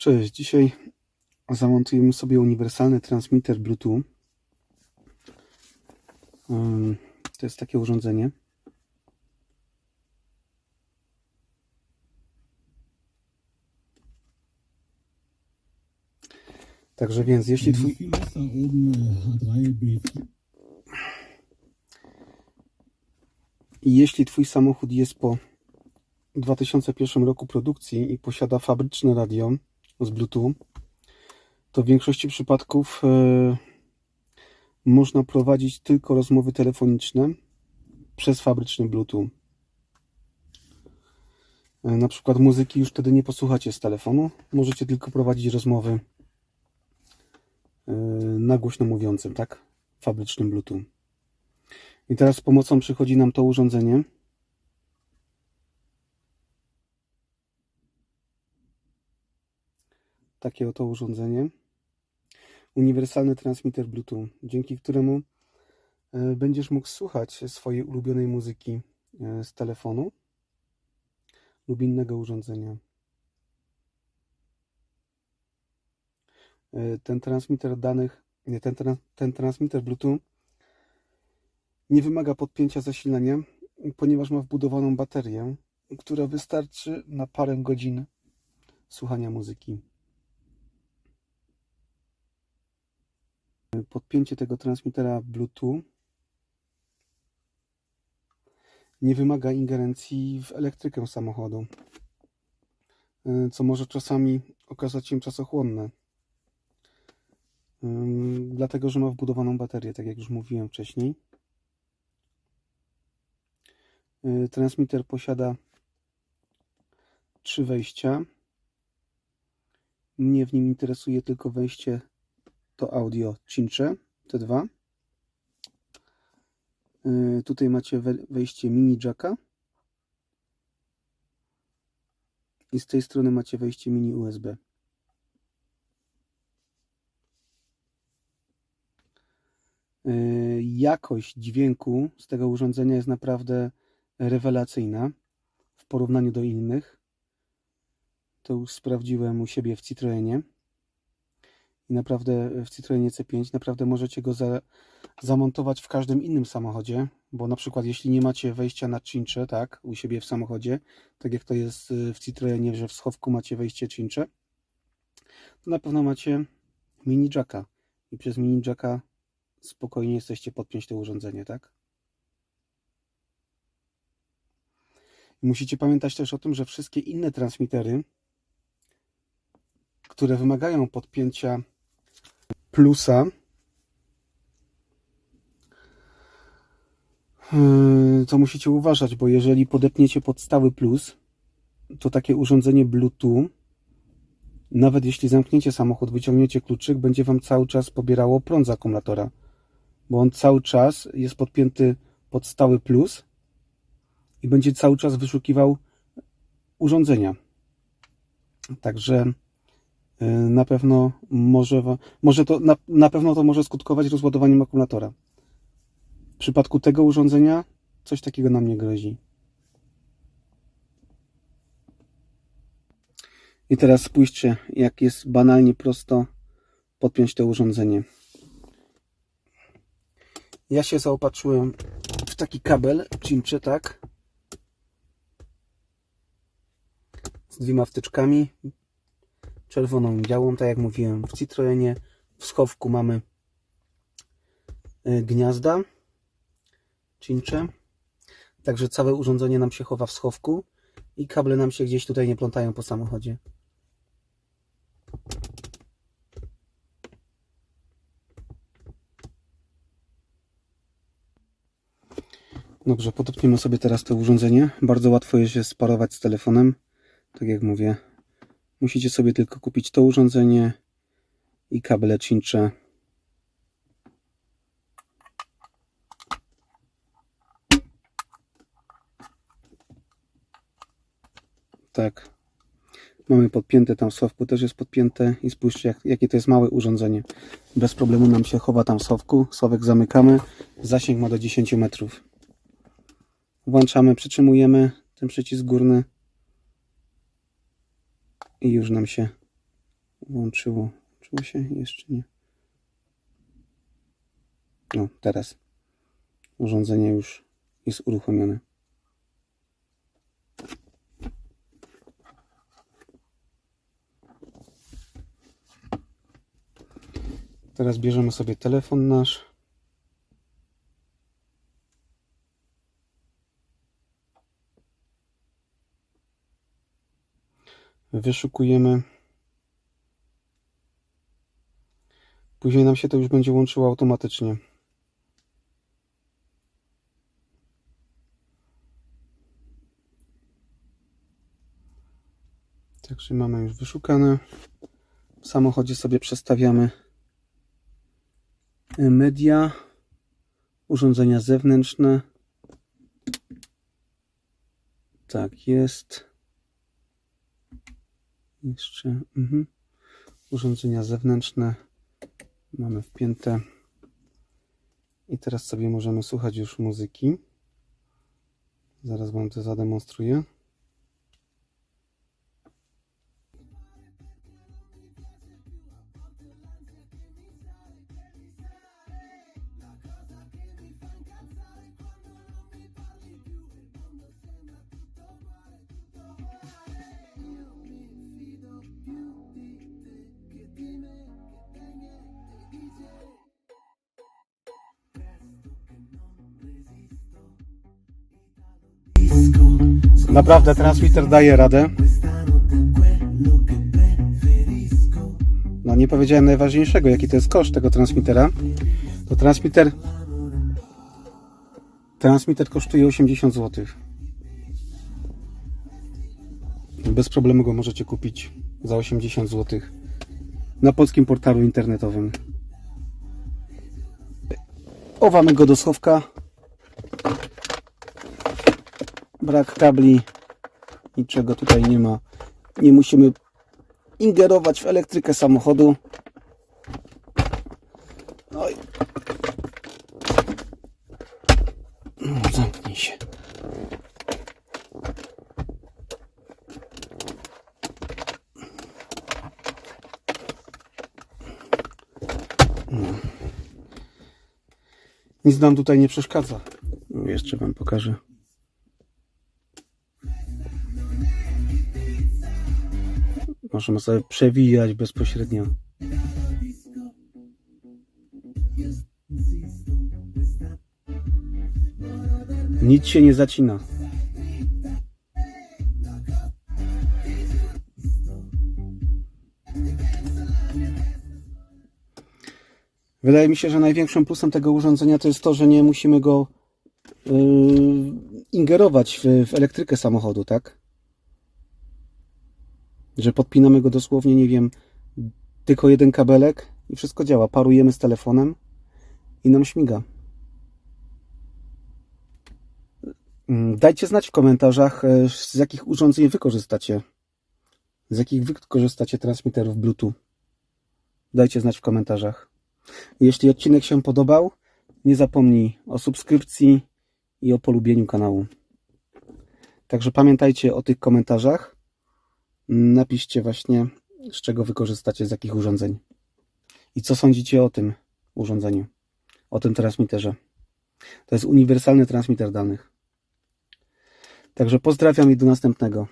Cześć, dzisiaj zamontujemy sobie uniwersalny transmitter Bluetooth. To jest takie urządzenie. Także więc, jeśli twój, viel ist da oben H3 B4? jeśli twój samochód jest po 2001 roku produkcji i posiada fabryczne radio z Bluetooth, to w większości przypadków e, można prowadzić tylko rozmowy telefoniczne przez fabryczny Bluetooth. E, Na przykład muzyki już wtedy nie posłuchacie z telefonu, możecie tylko prowadzić rozmowy e, na głośno mówiącym, tak? Fabrycznym Bluetooth. I teraz z pomocą przychodzi nam to urządzenie. Takie oto urządzenie. Uniwersalny transmitter Bluetooth, dzięki któremu e, będziesz mógł słuchać swojej ulubionej muzyki e, z telefonu lub innego urządzenia. E, Ten transmitter danych, ten, ten transmitter Bluetooth nie wymaga podpięcia zasilania, ponieważ ma wbudowaną baterię, która wystarczy na parę godzin słuchania muzyki. Podpięcie tego transmitera Bluetooth nie wymaga ingerencji w elektrykę samochodu, y, co może czasami okazać się czasochłonne. Dlatego, że ma wbudowaną baterię, tak jak już mówiłem wcześniej. Y, Transmitter posiada trzy wejścia. Mnie w nim interesuje tylko wejście to audio Cincze T2. Y, Tutaj macie we- wejście mini jacka. I z tej strony macie wejście mini USB. Y, Jakość dźwięku z tego urządzenia jest naprawdę rewelacyjna w porównaniu do innych. To już sprawdziłem u siebie w Citroenie. I naprawdę w Citroenie C5 naprawdę możecie go za, zamontować w każdym innym samochodzie, bo na przykład jeśli nie macie wejścia na cincze, tak, u siebie w samochodzie, tak jak to jest y, w Citroenie, że w schowku macie wejście cincze, to na pewno macie mini jacka i przez mini jacka spokojnie jesteście podpiąć to urządzenie, tak? I musicie pamiętać też o tym, że wszystkie inne transmitery, które wymagają podpięcia plusa, yy, to musicie uważać, bo jeżeli podepniecie pod stały plus, to takie urządzenie Bluetooth, nawet jeśli zamkniecie samochód, wyciągniecie kluczyk, będzie Wam cały czas pobierało prąd z akumulatora, bo on cały czas jest podpięty pod stały plus i będzie cały czas wyszukiwał urządzenia. Także na pewno może, może to, na, na pewno to może skutkować rozładowaniem akumulatora. W przypadku tego urządzenia coś takiego nam nie grozi. I teraz spójrzcie, jak jest banalnie prosto podpiąć to urządzenie. Ja się zaopatrzyłem w taki kabel cinczy, tak? Z dwiema wtyczkami. Czerwoną białą, tak jak mówiłem. W Citroenie w schowku mamy y, gniazda cincze. Także całe urządzenie nam się chowa w schowku i kable nam się gdzieś tutaj nie plątają po samochodzie. Dobrze, podepniemy sobie teraz to urządzenie. Bardzo łatwo je sparować z telefonem. Tak jak mówię, musicie sobie tylko kupić to urządzenie i kable cincze. Tak. Mamy podpięte tam w schowku, też jest podpięte i spójrzcie jak, jakie to jest małe urządzenie. Bez problemu nam się chowa tam w. Schowek zamykamy. Zasięg ma do 10 metrów. Włączamy, przytrzymujemy ten przycisk górny i już nam się włączyło. Włączyło się? Jeszcze nie. No, teraz. Urządzenie już jest uruchomione. Teraz bierzemy sobie telefon nasz. Wyszukujemy. Później nam się to już będzie łączyło automatycznie. Także mamy już wyszukane. W samochodzie sobie przestawiamy e, media, urządzenia zewnętrzne. Tak jest. Jeszcze mhm. urządzenia zewnętrzne mamy wpięte. I teraz sobie możemy słuchać już muzyki. Zaraz Wam to zademonstruję. Naprawdę transmitter daje radę. No nie powiedziałem najważniejszego, jaki to jest koszt tego transmitera. To transmitter transmitter kosztuje 80 zł. Bez problemu go możecie kupić za 80 zł na polskim portalu internetowym. Owamy go do schowka. Brak kabli. Niczego tutaj nie ma. Nie musimy ingerować w elektrykę samochodu. Oj. No, zamknij się. No. Nic nam tutaj nie przeszkadza. No, Jeszcze Wam pokażę. Możemy sobie przewijać bezpośrednio. Nic się nie zacina. Wydaje mi się, że największym plusem tego urządzenia to jest to, że nie musimy go yy, ingerować w, w elektrykę samochodu, tak? Że podpinamy go dosłownie, nie wiem, tylko jeden kabelek i wszystko działa. Parujemy z telefonem i nam śmiga. Mm, Dajcie znać w komentarzach, e, z jakich urządzeń wy korzystacie. Z jakich wy korzystacie transmitterów Bluetooth. Dajcie znać w komentarzach. Jeśli odcinek się podobał, nie zapomnij o subskrypcji i o polubieniu kanału. Także pamiętajcie o tych komentarzach. Napiszcie właśnie, z czego wykorzystacie, z jakich urządzeń. I co sądzicie o tym urządzeniu, o tym transmitterze. To jest uniwersalny transmitter danych. Także pozdrawiam i do następnego.